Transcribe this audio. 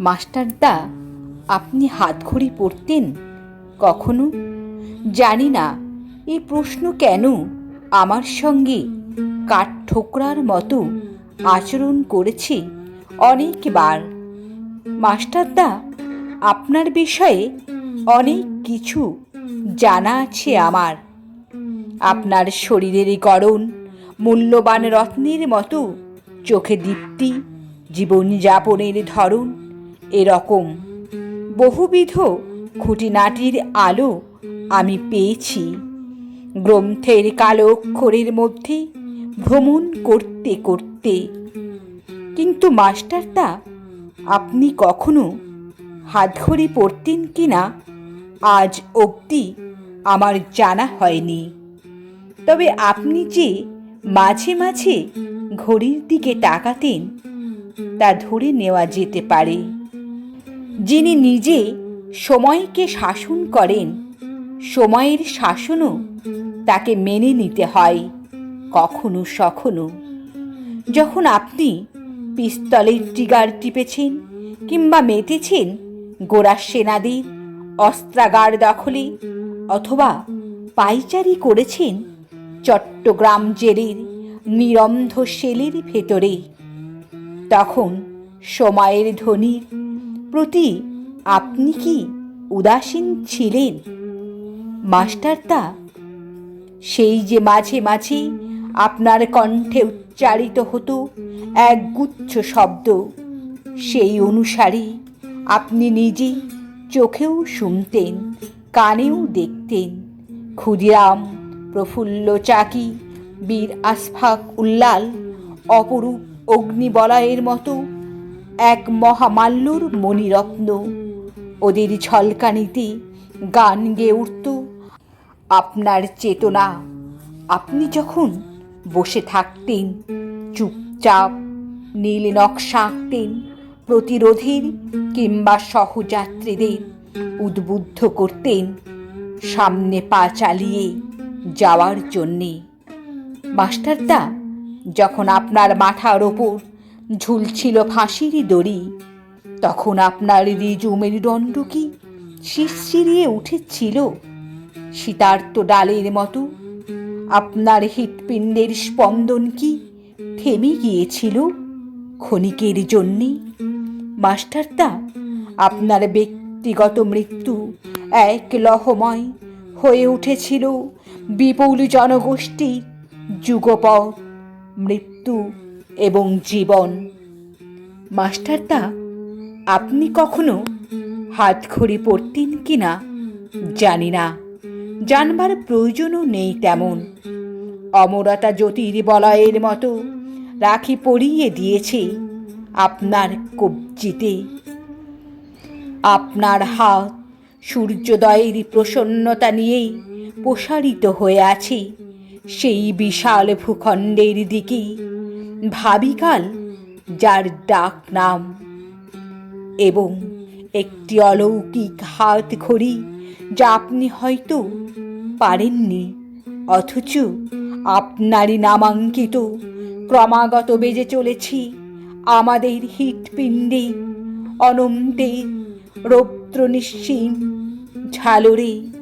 মাস্টারদা, আপনি হাতঘড়ি পরতেন? কখনো? জানি না। এই প্রশ্ন কেন আমার সঙ্গে কাঠ ঠোকরার মতো আচরণ করেছে অনেকবার? মাস্টারদা, আপনার বিষয়ে অনেক কিছু জানা আছে আমার। আপনার শরীরের গড়ন, মূল্যবান রত্নের মতো চোখে দীপ্তি, জীবনযাপনের ধরন এরকম। বহুবিধ খুঁটিনাটির আলো আমি পেয়েছি। গ্রন্থের কালো অক্ষরের মধ্যে ভ্রমণ করতে করতে। কিন্তু মাস্টারদা, আপনি কখনো হাতঘড়ি পরতেন কি না? আজ অবধি আমার জানা হয়নি। তবে আপনি যে মাঝে মাঝে ঘড়ির দিকে তাকাতেন, তা ধরে নেওয়া যেতে পারে। যিনি নিজে সময়কে শাসন করেন, সময়ের শাসনও তাকে মেনে নিতে হয়, কখনো সখনো। যখন আপনি পিস্তলের ট্রিগার টিপেছেন কিংবা মেতেছেন গোড়া সেনাদের অস্ত্রাগার দখলে অথবা পাইচারি করেছেন, চট্টগ্রাম জেলের নিরন্ধ সেলের ভেতরে, তখন সময়ের ধ্বনির প্রতি আপনি কি উদাসীন ছিলেন? মাস্টারদা সেই যে মাঝে মাঝে আপনার কণ্ঠে উচ্চারিত হতো এক গুচ্ছ শব্দ, সেই অনুসারে আপনি নিজে চোখেও শুনতেন, কানেও দেখতেন। ক্ষুদিরাম, প্রফুল্ল চাকি, বীর আসফাক উল্লাল, অপরূপ অগ্নিবলয়ের মতো এক মহামাল্যর মণিরত্ন। ওদের ঝলকানিতে গান গেয়ে উঠত। আপনার চেতনা, আপনি যখন বসে থাকতেন, চুপচাপ নীল নকশা আঁকতেন, প্রতিরোধের কিংবা সহযাত্রীদের উদ্বুদ্ধ করতেন, সামনে পা চালিয়ে যাওয়ার জন্যে। মাস্টারদা, যখন আপনার মাথার ওপর ঝুলছিল ফাঁসির দড়ি। তখন আপনার রিজু মেরুদণ্ড কি? শিরশিরিয়ে উঠেছিল। শীতার্ত ডালের মতো। আপনার হৃৎপিণ্ডের স্পন্দন কি? থেমে গিয়েছিল ক্ষণিকের জন্যে। মাস্টারদা আপনার ব্যক্তিগত মৃত্যু এক লহময় হয়ে উঠেছিল। বিপুল জনগোষ্ঠীর যুগপথ মৃত্যু। এবং জীবন। মাস্টারদা আপনি কখনো হাতঘড়ি পরতেন কি না? জানি না। জানবার প্রয়োজনও নেই তেমন। অমরতা জ্যোতির বলয়ের মতো রাখি পরিয়ে দিয়েছে আপনার কবজিতে। আপনার হাত সূর্যোদয়ের প্রসন্নতা নিয়েই প্রসারিত হয়ে আছে সেই বিশাল ভূখণ্ডের দিকে। ভাবিকাল, যার ডাক নাম এবং একটি অলৌকিক হাত ঘড়ি যা আপনি হয়তো পারেননি। অথচ আপনারই নামাঙ্কিত, ক্রমাগত বেজে চলেছি আমাদের হৃৎপিণ্ডে অনন্তে রৌদ্র নিশ্চিম ঝালরে।